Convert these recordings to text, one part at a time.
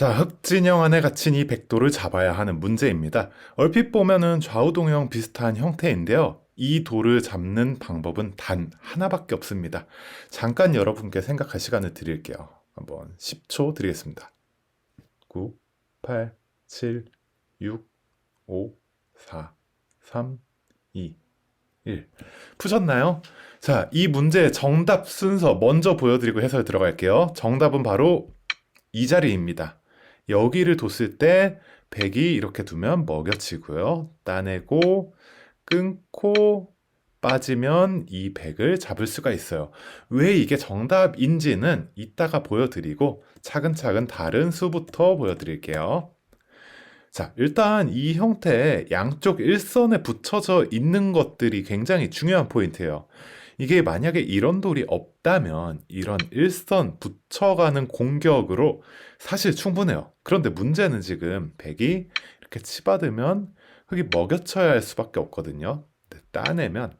자, 흑진영 안에 갇힌 이 백도를 잡아야 하는 문제입니다. 얼핏 보면은 좌우동형 비슷한 형태인데요. 이 돌을 잡는 방법은 단 하나밖에 없습니다. 잠깐 여러분께 생각할 시간을 드릴게요. 한번 10초 드리겠습니다. 9, 8, 7, 6, 5, 4, 3, 2, 1. 푸셨나요? 자, 이 문제의 정답 순서 먼저 보여드리고 해설 들어갈게요. 정답은 바로 이 자리입니다. 여기를 뒀을 때 100이 이렇게 두면 먹여치고요. 따내고 끊고 빠지면 이 100을 잡을 수가 있어요. 왜 이게 정답인지는 이따가 보여드리고 차근차근 다른 수부터 보여드릴게요. 자, 일단 이 형태의 양쪽 일선에 붙여져 있는 것들이 굉장히 중요한 포인트예요. 이게 만약에 이런 돌이 없다면 이런 일선 붙여가는 공격으로 사실 충분해요. 그런데 문제는 지금 백이 이렇게 치받으면 흙이 먹여쳐야 할 수밖에 없거든요. 따내면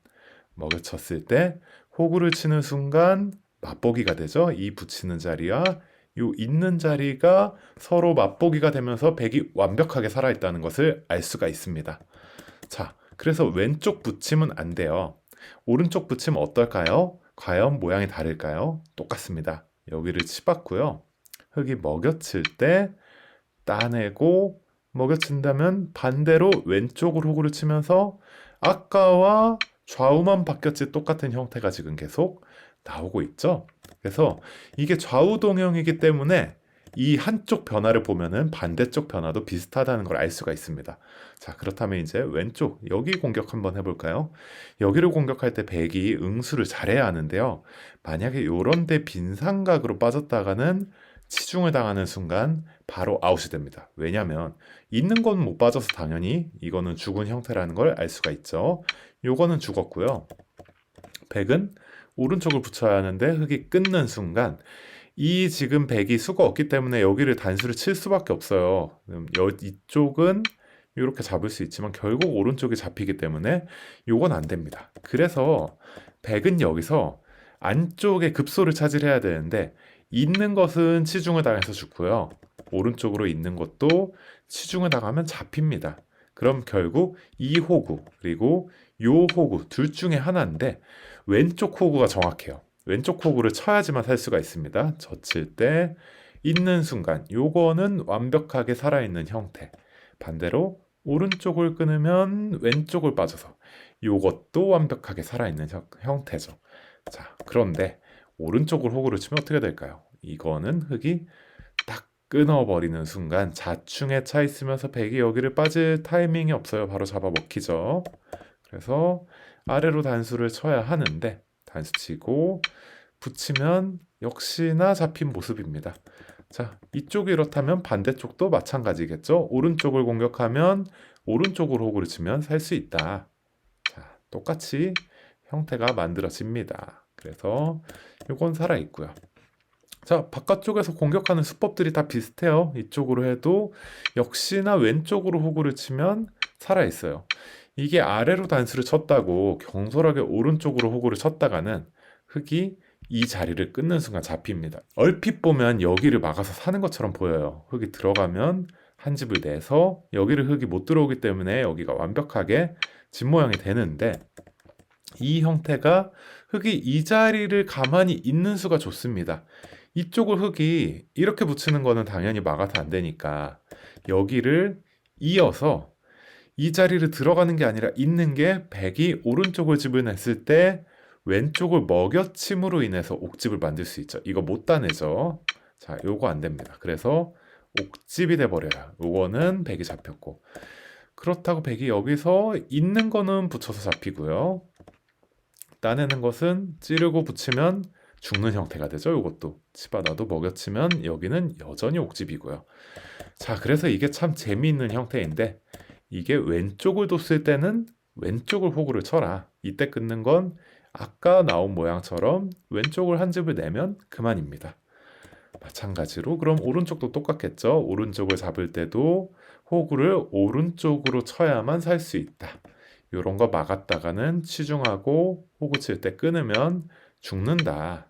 먹여쳤을 때 호구를 치는 순간 맛보기가 되죠. 이 붙이는 자리와 요 있는 자리가 서로 맛보기가 되면서 백이 완벽하게 살아있다는 것을 알 수가 있습니다. 자, 그래서 왼쪽 붙이면 안 돼요. 오른쪽 붙이면 어떨까요? 과연 모양이 다를까요? 똑같습니다. 여기를 치봤고요. 흙이 먹여칠 때 따내고 먹여친다면 반대로 왼쪽으로 호구를 치면서 아까와 좌우만 바뀌었지 똑같은 형태가 지금 계속 나오고 있죠. 그래서 이게 좌우 동형이기 때문에 이 한쪽 변화를 보면은 반대쪽 변화도 비슷하다는 걸 알 수가 있습니다. 자, 그렇다면 이제 왼쪽 여기 공격 한번 해볼까요? 여기를 공격할 때 백이 응수를 잘해야 하는데요. 만약에 요런 데 빈삼각으로 빠졌다가는 치중을 당하는 순간 바로 아웃이 됩니다. 왜냐면 있는 건 못 빠져서 당연히 이거는 죽은 형태라는 걸 알 수가 있죠. 요거는 죽었고요. 백은 오른쪽을 붙여야 하는데 흙이 끊는 순간 이 지금 백이 수가 없기 때문에 여기를 단수를 칠 수밖에 없어요. 이쪽은 이렇게 잡을 수 있지만 결국 오른쪽이 잡히기 때문에 요건 안 됩니다. 그래서 백은 여기서 안쪽에 급소를 차지해야 되는데 있는 것은 치중을 당해서 죽고요. 오른쪽으로 있는 것도 치중을 당하면 잡힙니다. 그럼 결국 이 호구 그리고 요 호구 둘 중에 하나인데 왼쪽 호구가 정확해요. 왼쪽 호구를 쳐야지만 살 수가 있습니다. 젖힐 때 있는 순간 요거는 완벽하게 살아있는 형태. 반대로 오른쪽을 끊으면 왼쪽을 빠져서 요것도 완벽하게 살아있는 형, 형태죠. 자, 그런데 오른쪽을 호구를 치면 어떻게 될까요? 이거는 흙이 딱 끊어버리는 순간 자충에 차 있으면서 백이 여기를 빠질 타이밍이 없어요. 바로 잡아먹히죠. 그래서 아래로 단수를 쳐야 하는데 단수 치고 붙이면 역시나 잡힌 모습입니다. 자, 이쪽이 이렇다면 반대쪽도 마찬가지겠죠. 오른쪽을 공격하면 오른쪽으로 호구를 치면 살 수 있다. 자, 똑같이 형태가 만들어집니다. 그래서 이건 살아 있고요. 자, 바깥쪽에서 공격하는 수법들이 다 비슷해요. 이쪽으로 해도 역시나 왼쪽으로 호구를 치면 살아 있어요. 이게 아래로 단수를 쳤다고 경솔하게 오른쪽으로 호구를 쳤다가는 흙이 이 자리를 끊는 순간 잡힙니다. 얼핏 보면 여기를 막아서 사는 것처럼 보여요. 흙이 들어가면 한 집을 내서 여기를 흙이 못 들어오기 때문에 여기가 완벽하게 집 모양이 되는데 이 형태가 흙이 이 자리를 가만히 있는 수가 좋습니다. 이쪽을 흙이 이렇게 붙이는 거는 당연히 막아서 안 되니까 여기를 이어서 이 자리를 들어가는 게 아니라 있는 게 백이 오른쪽을 집을 냈을 때 왼쪽을 먹여침으로 인해서 옥집을 만들 수 있죠. 이거 못 따내죠. 자, 요거 안 됩니다. 그래서 옥집이 돼 버려요. 요거는 백이 잡혔고. 그렇다고 백이 여기서 있는 거는 붙여서 잡히고요. 따내는 것은 찌르고 붙이면 죽는 형태가 되죠. 이것도 치바나도 먹여치면 여기는 여전히 옥집이고요. 자, 그래서 이게 참 재미있는 형태인데 이게 왼쪽을 뒀을 때는 왼쪽을 호구를 쳐라. 이때 끊는 건 아까 나온 모양처럼 왼쪽을 한 집을 내면 그만입니다. 마찬가지로 그럼 오른쪽도 똑같겠죠. 오른쪽을 잡을 때도 호구를 오른쪽으로 쳐야만 살 수 있다. 이런 거 막았다가는 치중하고 호구 칠 때 끊으면 죽는다.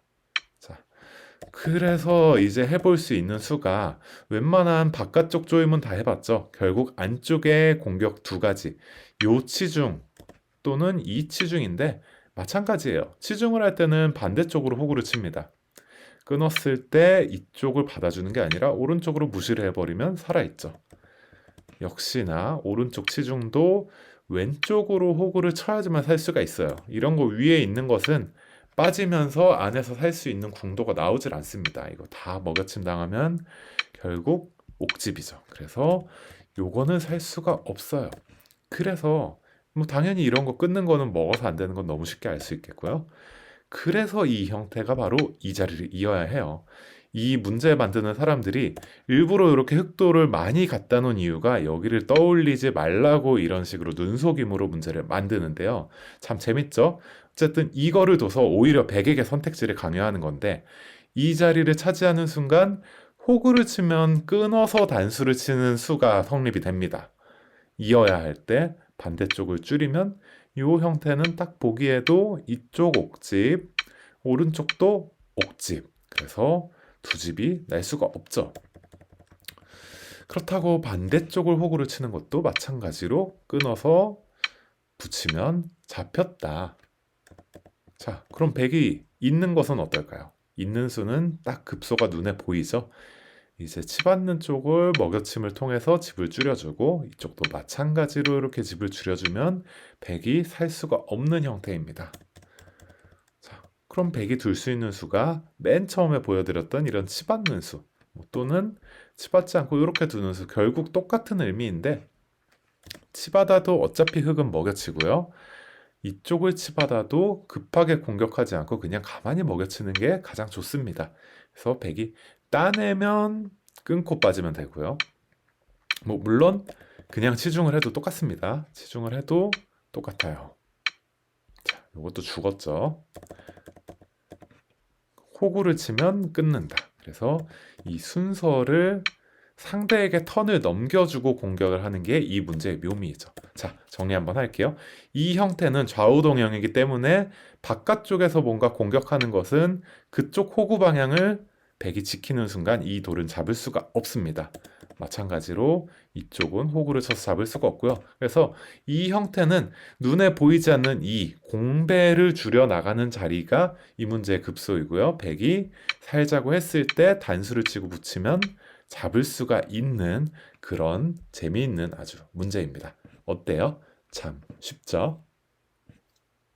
자, 그래서 이제 해볼 수 있는 수가 웬만한 바깥쪽 조임은 다 해봤죠. 결국 안쪽에 공격 두 가지. 요 치중 또는 이 치중인데 마찬가지예요. 치중을 할 때는 반대쪽으로 호구를 칩니다. 끊었을 때 이쪽을 받아주는 게 아니라 오른쪽으로 무시를 해버리면 살아있죠. 역시나 오른쪽 치중도 왼쪽으로 호구를 쳐야지만 살 수가 있어요. 이런 거 위에 있는 것은 빠지면서 안에서 살 수 있는 궁도가 나오질 않습니다. 이거 다 먹여침 당하면 결국 옥집이죠. 그래서 요거는 살 수가 없어요. 그래서 뭐 당연히 이런 거 끊는 거는 먹어서 안 되는 건 너무 쉽게 알 수 있겠고요. 그래서 이 형태가 바로 이 자리를 이어야 해요. 이 문제 만드는 사람들이 일부러 이렇게 흑도를 많이 갖다 놓은 이유가 여기를 떠올리지 말라고 이런 식으로 눈속임으로 문제를 만드는데요. 참 재밌죠? 어쨌든 이거를 둬서 오히려 백에게 선택지를 강요하는 건데 이 자리를 차지하는 순간 호구를 치면 끊어서 단수를 치는 수가 성립이 됩니다. 이어야 할 때 반대쪽을 줄이면 이 형태는 딱 보기에도 이쪽 옥집, 오른쪽도 옥집. 그래서 두 집이 날 수가 없죠. 그렇다고 반대쪽을 호구를 치는 것도 마찬가지로 끊어서 붙이면 잡혔다. 자, 그럼 100이 있는 것은 어떨까요? 있는 수는 딱 급소가 눈에 보이죠? 이제 치 받는 쪽을 먹여침을 통해서 집을 줄여주고 이쪽도 마찬가지로 이렇게 집을 줄여주면 100이 살 수가 없는 형태입니다. 자, 그럼 100이 둘 수 있는 수가 맨 처음에 보여드렸던 이런 치 받는 수뭐 또는 치 받지 않고 이렇게 두는 수 결국 똑같은 의미인데 치 받아도 어차피 흙은 먹여치고요. 이쪽을 치받아도 급하게 공격하지 않고 그냥 가만히 먹여치는 게 가장 좋습니다. 그래서 100이 따내면 끊고 빠지면 되고요. 뭐 물론 그냥 치중을 해도 똑같습니다. 치중을 해도 똑같아요. 자, 이것도 죽었죠. 호구를 치면 끊는다. 그래서 이 순서를 상대에게 턴을 넘겨주고 공격을 하는 게 이 문제의 묘미이죠. 자, 정리 한번 할게요. 이 형태는 좌우 동형이기 때문에 바깥쪽에서 뭔가 공격하는 것은 그쪽 호구 방향을 백이 지키는 순간 이 돌은 잡을 수가 없습니다. 마찬가지로 이쪽은 호구를 쳐서 잡을 수가 없고요. 그래서 이 형태는 눈에 보이지 않는 이 공배를 줄여 나가는 자리가 이 문제의 급소이고요. 백이 살자고 했을 때 단수를 치고 붙이면 잡을 수가 있는 그런 재미있는 아주 문제입니다. 어때요? 참 쉽죠?